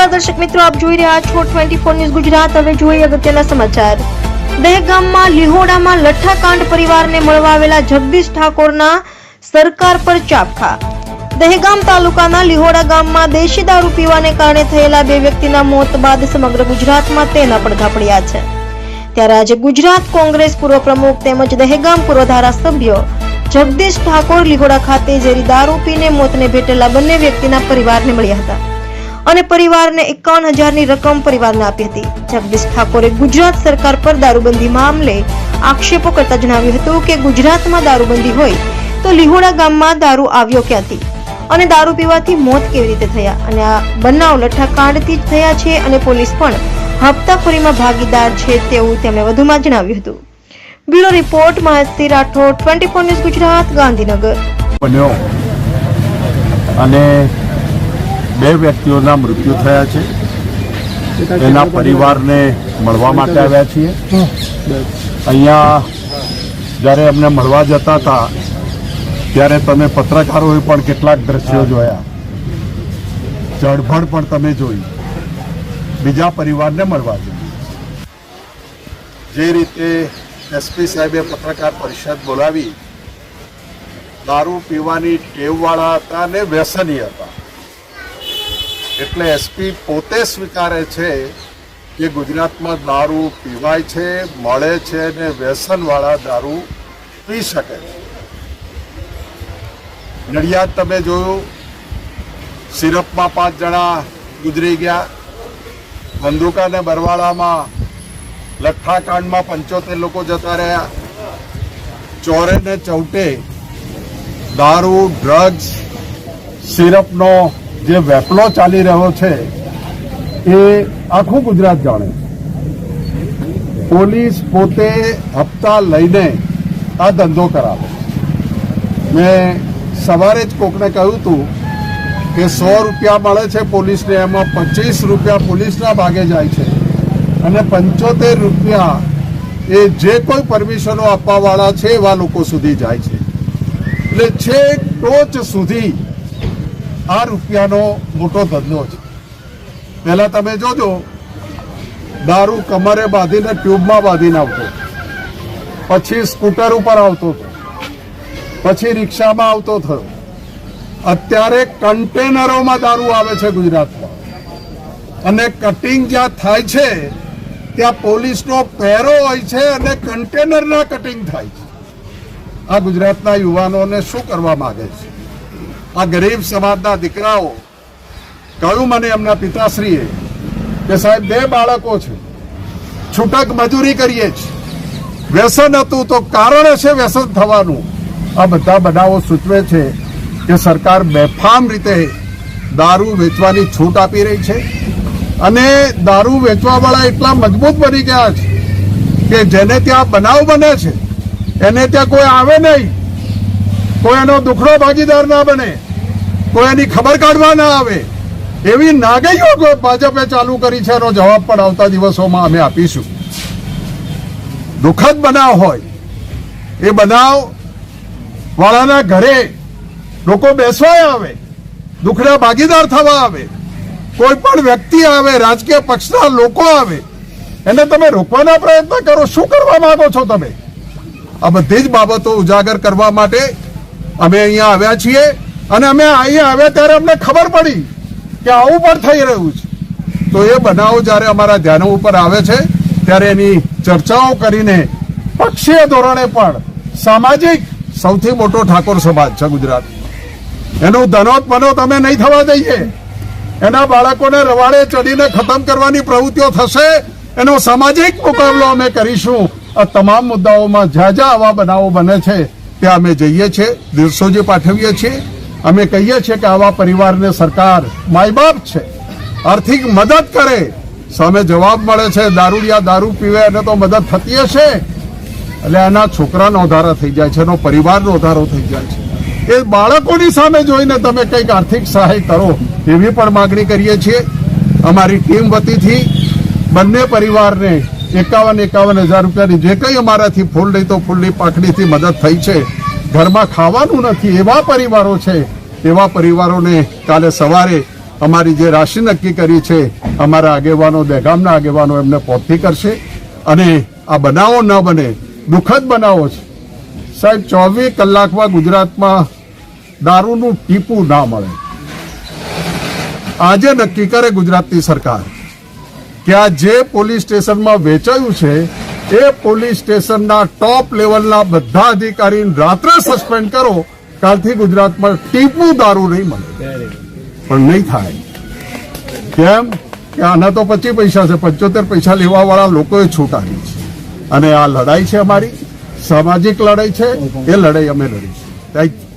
નમસ્કાર દર્શક મિત્રો, આપ જોઈ રહ્યા છો ટ્વેન્ટી ફોર ન્યૂઝ ગુજરાત. હવે જોઈએ અગત્યના સમાચાર. દહેગામમાં લિહોડામાં લઠ્ઠાકાંડ પરિવારને મળવા આવેલા જગદીશ ઠાકોરના સરકાર પર ચાપખા. દહેગામ તાલુકાના લિહોડા ગામમાં દેશી દારૂ પીવાને કારણે થયેલા બે વ્યક્તિના મોત બાદ સમગ્ર ગુજરાતમાં તેના પડઘા પડ્યા છે. ત્યારે આજે ગુજરાત કોંગ્રેસ પૂર્વ પ્રમુખ તેમજ દહેગામ પૂર્વ ધારાસભ્ય જગદીશ ઠાકોર લીહોડા ખાતે ઝેરી દારૂ પીને મોતને ભેટેલા બંને વ્યક્તિના પરિવારને મળ્યા હતા. અને પરિવારને એકાવન હજારની રકમ પરિવારને આપી હતી. જગદીશ ઠાકોરે ગુજરાત સરકાર પર દારૂબંધી મામલે આક્ષેપો કરતા જણાવ્યું હતું કે ગુજરાતમાં દારૂબંધી હોય તો લીહોડા ગામમાં દારૂ આવ્યો ક્યાંથી? અને દારૂ પીવાથી મોત કેવી રીતે થયા? અને આ બનાવ લઠ્ઠાકાંડથી જ થયા છે અને પોલીસ પણ હપ્તાખોરીમાં ભાગીદાર છે તેવું તેમણે વધુમાં જણાવ્યું હતું. Bureau report Maheshi Rathod, twenty four news Gujarat, Gandhinagar. અને બે વ્યક્તિઓના મૃત્યુ થયા છે. એના પરિવારને મળવા માટે આવ્યા છીએ. અહીંયા જ્યારે અમને મળવા જતા હતા, ત્યારે તમે પત્રકારોએ પણ કેટલાક દ્રશ્યો જોયા. ચળભળ પણ તમે જોઈ બીજા પરિવારને મળવા જોઈએ જે રીતે એસપી સાહેબે પત્રકાર પરિષદ બોલાવી, દારૂ પીવાની ટેવવાળા હતા અને વ્યસની હતા. એટલે એસપી પોતે સ્વીકારે છે કે ગુજરાતમાં દારૂ પીવાય છે, મળે છે ને વ્યસનવાળા દારૂ પી શકે છે. નડિયાદ તમે જોયું, સિરપમાં પાંચ જણા ગુજરી ગયા. બંદુકા અને બરવાળામાં લઠ્ઠાકાંડમાં પંચોતેર લોકો જતા રહ્યા. ચોરે ને ચૌટે દારૂ ડ્રગ્સ સિરપનો જે વેપલો ચાલી રહ્યો છે, એ આખું ગુજરાત જાણે. પોલીસ પોતે હપ્તા લઈને આ ધંધો કરાવે. મેં સવારે જ કોકને કહ્યું હતું કે સો રૂપિયા મળે છે પોલીસને, એમાં પચીસ રૂપિયા પોલીસના ભાગે જાય છે. અને પંચોતેર રૂપિયા એ જે કોઈ પરમિશનો આપવાવાળા છે એવા લોકો સુધી જાય છે. એટલે છેક ટોચ સુધી આ રૂપિયાનો મોટો ધંધો છે. પહેલાં તમે જોજો, દારૂ કમરે બાંધીને ટ્યુબમાં બાંધીને આવતો પછી સ્કૂટર ઉપર આવતો હતો. પછી રિક્ષામાં આવતો થયો. અત્યારે કન્ટેનરોમાં દારૂ આવે છે ગુજરાતમાં. અને કટિંગ જ્યાં થાય છે, ત્યાં પોલીસનો પહેરો હોય છે અને કન્ટેનરના કટિંગ થાય છે. આ ગુજરાતના યુવાનોને શું કરવા માગે છે? આ ગરીબ સમાજના દીકરાઓ, કહ્યું મને એમના પિતાશ્રીએ કે સાહેબ બે બાળકો છે. છૂટક મજૂરી કરીએ છીએ વ્યસન હતું તો કારણ છે વ્યસન થવાનું. આ બધા બનાવો સૂચવે છે કે સરકાર બેફામ રીતે દારૂ વેચવાની છૂટ આપી રહી છે અને દારૂ વેચવાવાળા એટલા મજબૂત બની ગયા છે કે જેને ત્યાં બનાવ બને છે, એને ત્યાં કોઈ આવે નહીં. કોઈ એનો દુખડો ભાગીદાર ના બને, કોઈ એની ખબર કાઢવા ના આવે, એવી નાગઈઓ ભાજપે ચાલુ કરી છે એનો જવાબ પણ આવતા દિવસોમાં અમે આપીશું. દુઃખદ બનાવ હોય, એ બનાવ વાળાના ઘરે લોકો બેસવા આવે, દુખડા ભાગીદાર થવા આવે, કોઈ પણ વ્યક્તિ આવે, રાજકીય પક્ષના લોકો આવે, એને તમે રોકવાના પ્રયત્ન કરો, શું કરવા માંગો છો તમે? આ બધી જ બાબતો ઉજાગર કરવા માટે અમે અહીંયા આવ્યા છીએ અને અમે અહીંયા આવ્યા ત્યારે અમને ખબર પડી કે આવું પણ થઈ રહ્યું છે. તો એ બનાવો જ્યારે અમારા ધ્યાન ઉપર આવે છે, ત્યારે એની ચર્ચાઓ કરીને પક્ષીય ધોરણે પણ સામાજિક સૌથી મોટો ઠાકોર સમાજ છે ગુજરાત. એનું ધનોત મનોત અમે નહીં થવા દઈએ. એના બાળકોને રવાડે ચડીને ખતમ કરવાની પ્રવૃત્તિઓ થશે, એનો સામાજિક મુકાબલો અમે કરીશું. આ તમામ મુદ્દાઓમાં જ્યાં જ્યાં આવા બનાવો બને છે ત્યાં અમે જઈએ છીએ દિવસોજી પાઠવીએ છીએ. અમે કહીએ છીએ કે આવા પરિવારને સરકાર માય બાપ છે. આર્થિક મદદ કરે. સામે જવાબ મળે છે દારૂડિયા દારૂ પીવે, એને તો મદદ થતી હશે. એટલે એના છોકરાનો વધારો થઈ જાય છે, એનો પરિવારનો વધારો થઈ જાય છે. એ બાળકોની સામે જોઈને તમે કંઈક આર્થિક સહાય કરો, એવી પણ માગણી કરીએ છીએ. અમારી ટીમ વતીથી બંને પરિવારને એકાવન એકાવન હજાર રૂપિયાની જે કંઈ અમારાથી ફૂલ નહીં તો ફૂલની પાકડીથી મદદ થઈ છે. ઘરમાં ખાવાનું નથી, એવા પરિવારો છે. એવા પરિવારોને કાલે સવારે અમારી જે રાશિ નક્કી કરી છે, અમારા આગેવાનો, દહેગામના આગેવાનો એમને પહોંચતી કરશે. અને આ બનાવો ન બને, દુઃખદ બનાવો છે. સાહેબ, ચોવીસ કલાકમાં ગુજરાતમાં દારૂનું ટીપું ના મળે. આજે નક્કી કરે ગુજરાતની સરકાર. કે આ જે પોલીસ સ્ટેશનમાં વેચાયું છે, એ પોલીસ સ્ટેશનના ટોપ લેવલના બધા અધિકારીને રાત્રે સસ્પેન્ડ કરો, કાલથી ગુજરાતમાં ટીપનું દારૂ નહીં મળે. પણ નહીં થાય. કેમ? કે આના તો પચીસ પૈસા છે, પંચોતેર પૈસા લેવા વાળા લોકોએ છૂટ આપી છે. અને આ લડાઈ છે અમારી, સામાજિક લડાઈ છે, એ લડાઈ અમે લડીશું થેન્ક યુ